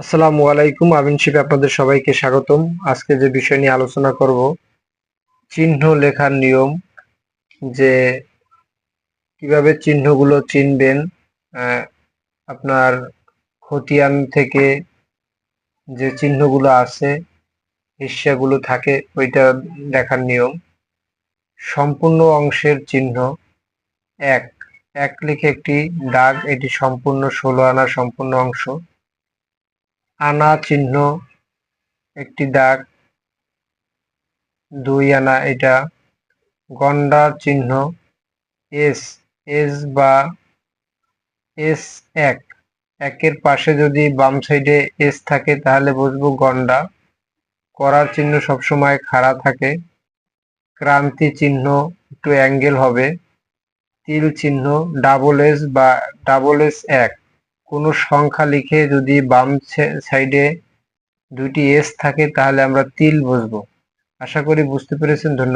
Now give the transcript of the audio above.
আসসালামু আলাইকুম, আমিন শিপ আপনাদের সবাইকে স্বাগতম। আজকে যে বিষয় নিয়ে আলোচনা করব, চিহ্ন লেখার নিয়ম, যে কীভাবে চিহ্নগুলো চিনবেন আপনার খতিয়ান থেকে যে চিহ্নগুলো আছে, হিস্যাগুলো থাকে, ওইটা দেখার নিয়ম। সম্পূর্ণ অংশের চিহ্ন এক। এক লিখে একটি দাগ, এটি সম্পূর্ণ ষোলো আনা সম্পূর্ণ অংশ। আনা চিহ্ন, একটি দাগ, দুই আনা, এটা গন্ডার চিহ্ন, এস এস বা এস এক। একের পাশে যদি বাম সাইডে এস থাকে, তাহলে বুঝব গন্ডা। করার চিহ্ন সবসময় খাড়া থাকে। ক্রান্তি চিহ্ন একটু অ্যাঙ্গেল হবে। তিল চিহ্ন, ডাবল এস বা ডাবল এস এক। কোনো সংখ্যা লিখে যদি বাম সাইডে দুটি এস থাকে, তাহলে আমরা তিল বসবো আশা করি বুঝতে পেরেছেন, ধন্যবাদ।